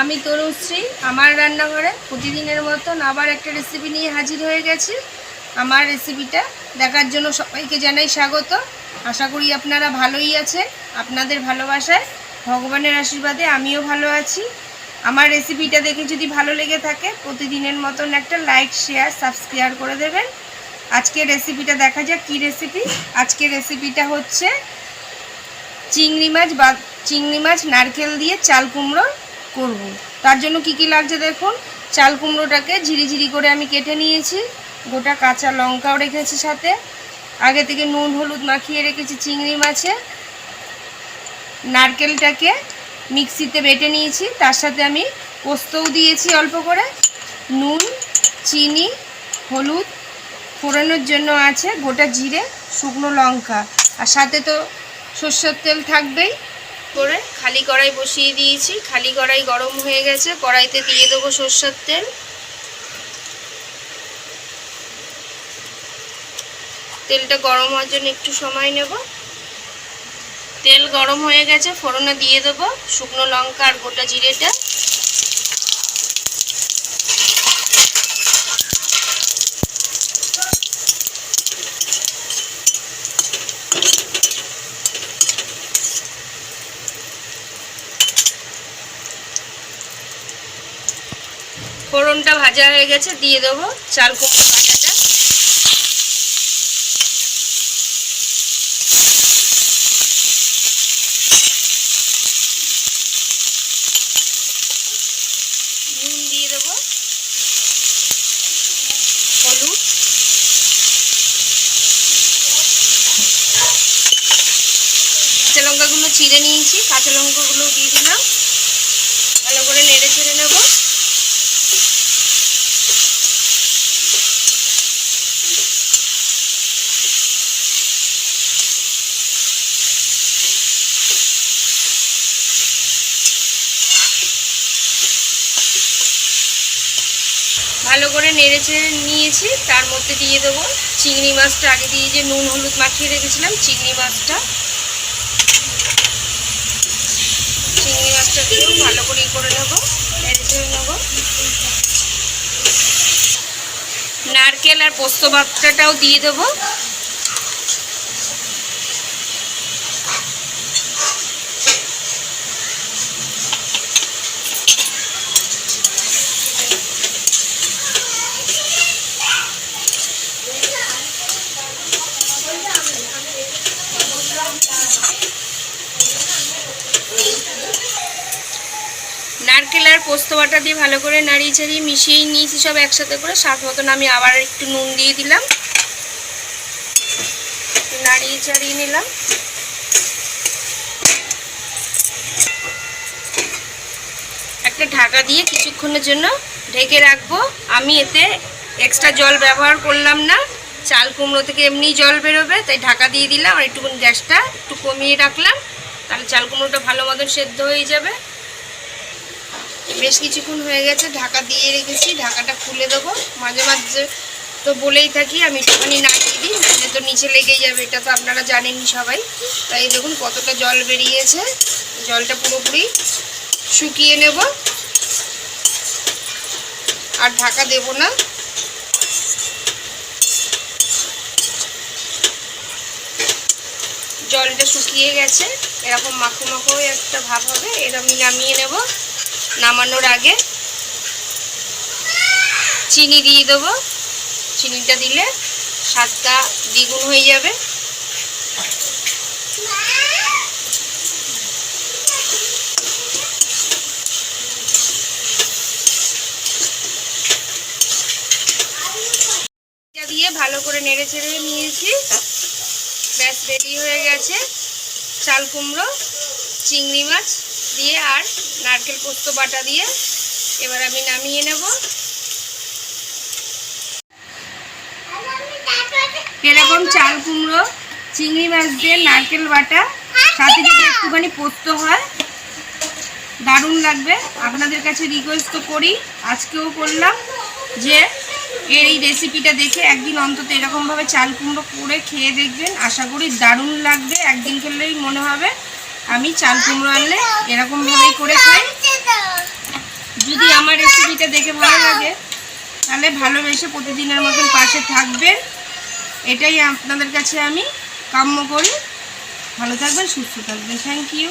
আমি তনুশ্রী আমার রান্নাঘরে প্রতিদিনের মতন আবার একটা রেসিপি নিয়ে হাজির হয়ে গেছি। আমার রেসিপিটা দেখার জন্য সবাইকে জানাই স্বাগত। আশা করি আপনারা ভালোই আছেন, আপনাদের ভালোবাসায়, ভগবানের আশীর্বাদে আমিও ভালো আছি। আমার রেসিপিটা দেখে যদি ভালো লেগে থাকে, প্রতিদিনের মতন একটা লাইক শেয়ার সাবস্ক্রাইব করে দেবেন। আজকে রেসিপিটা দেখা যাক কী রেসিপি আজকে রেসিপিটা হচ্ছে চিংড়ি মাছ বা, চিংড়ি মাছ নারকেল দিয়ে চাল কুমড়ো করব। তার জন্য কি কি লাগছে দেখুন? চাল কুমড়োটাকে ঝিরিঝিরি করে আমি কেটে নিয়েছি। গোটা কাঁচা লঙ্কাও রেখেছি সাথে। আগে থেকে নুন, হলুদ মাখিয়ে রেখেছি, চিংড়ি মাছে। নারকেলটাকে মিক্সিতে বেটে নিয়েছি। তার সাথে আমি পোস্তও দিয়েছি অল্প করে। নুন, চিনি, হলুদ ফোড়ানোর জন্য আছে গোটা জিরে, শুকনো লঙ্কা। আর সাথে তো সর্ষের তেল থাকবেই করে। খালি কড়াই বসিয়ে দিয়েছি। খালি কড়াই গরম হয়ে গেছে। কড়াইতে দিয়ে দেবো সর্ষের তেল। তেলটা গরম হওয়ার জন্য একটু সময় নেব। তেল গরম হয়ে গেছে, ফোড়নে দিয়ে দেবো শুকনো লঙ্কা আর গোটা জিরেটা। ফোড়নটা ভাজা হয়ে গেছে, দিয়ে দেবো চাল কুমড়ো বাটাটা। নুন দিয়ে দেবো। হলুদ। কাঁচা লঙ্কাগুলো চিড়ে নিয়েছি, কাঁচা লঙ্কাগুলো দিয়ে দিলাম ভালো করে নেড়ে ছেড়ে নেব ভালো করে নেড়ে নিয়েছি, তার মধ্যে দিয়ে দেবো চিংড়ি মাছটা। আগে দিয়ে যে নুন হলুদ মাখিয়ে রেখেছিলাম, চিংড়ি মাছটা। চিংড়ি মাছটা দিয়েও ভালো করে ই করে নেব, নেড়ে নেব। নারকেল আর পোস্ত বাচ্চাটাও দিয়ে দেবো। নারকেল আর পোস্ত বাটা দিয়ে ভালো করে নাড়িয়ে ছাড়িয়ে মিশিয়ে নিয়েছি সব একসাথে করে। স্বাদ মতন আমি আবার একটু নুন দিয়ে দিলাম। নাড়িয়ে চাড়িয়ে নিলাম। একটা ঢাকা দিয়ে কিছুক্ষণের জন্য ঢেকে রাখব। আমি এতে এক্সট্রা জল ব্যবহার করলাম না। চাল কুমড়ো থেকে এমনি জল বেরোবে, তাই ঢাকা দিয়ে দিলাম। আর একটুখানি গ্যাসটা একটু কমিয়ে রাখলাম। তাহলে চাল কুমড়োটা ভালো মতন সেদ্ধ হয়ে যাবে। বেশ কিছুক্ষণ হয়ে গেছে, ঢাকা দিয়ে রেখেছি, ঢাকাটা খুলে দেবো। মাঝে মাঝে তো বলেই থাকি, আমি একটুখানি নাড়িয়ে দিই নাহলে তো নিচে লেগেই যাবে, এটা তো আপনারা জানেনই সবাই। তাই দেখুন কতটা জল বেরিয়েছে, জলটা পুরোপুরি শুকিয়ে নেব। আর ঢাকা দেব না। জলটা শুকিয়ে গেছে, এরকম মাখো মাখো একটা ভাব হবে, এরকম নামিয়ে নেব। নামানোর আগে চিনি দিয়ে দেবো। চিনিটা দিলে স্বাদটা দ্বিগুণ হয়ে যাবে। দিয়ে ভালো করে নেড়ে ছেড়ে নিয়েছি। ব্যাস রেডি হয়ে গেছে। চাল কুমড়ো, চিংড়ি মাছ দিয়ে আর নারকেল পোস্ত বাটা দিয়ে এবার আমি নামিয়ে নেব। এরকম চাল কুমড়ো, চিংড়ি মাছ দিয়ে নারকেল বাটা, সাথে যদি একটুখানি পোস্ত হয়, দারুণ লাগবে। আপনাদের কাছে রিকোয়েস্ট তো করি, আজকেও করলাম যে এর এই রেসিপিটা দেখে একদিন অন্তত এরকমভাবে চাল কুমড়ো করে খেয়ে দেখবেন। আশা করি দারুণ লাগবে, একদিন খেলেই মনে হবে। আমি চাল কুমড়ো আনলে এরকমভাবেই করে খাই। যদি আমার রেসিপিটা দেখে ভালো লাগে, তাহলে ভালোবেসে প্রতিদিনের মতন পাশে থাকবেন। এটাই আপনাদের কাছে আমি কাম্য করি। ভালো থাকবেন, সুস্থ থাকবেন। Thank you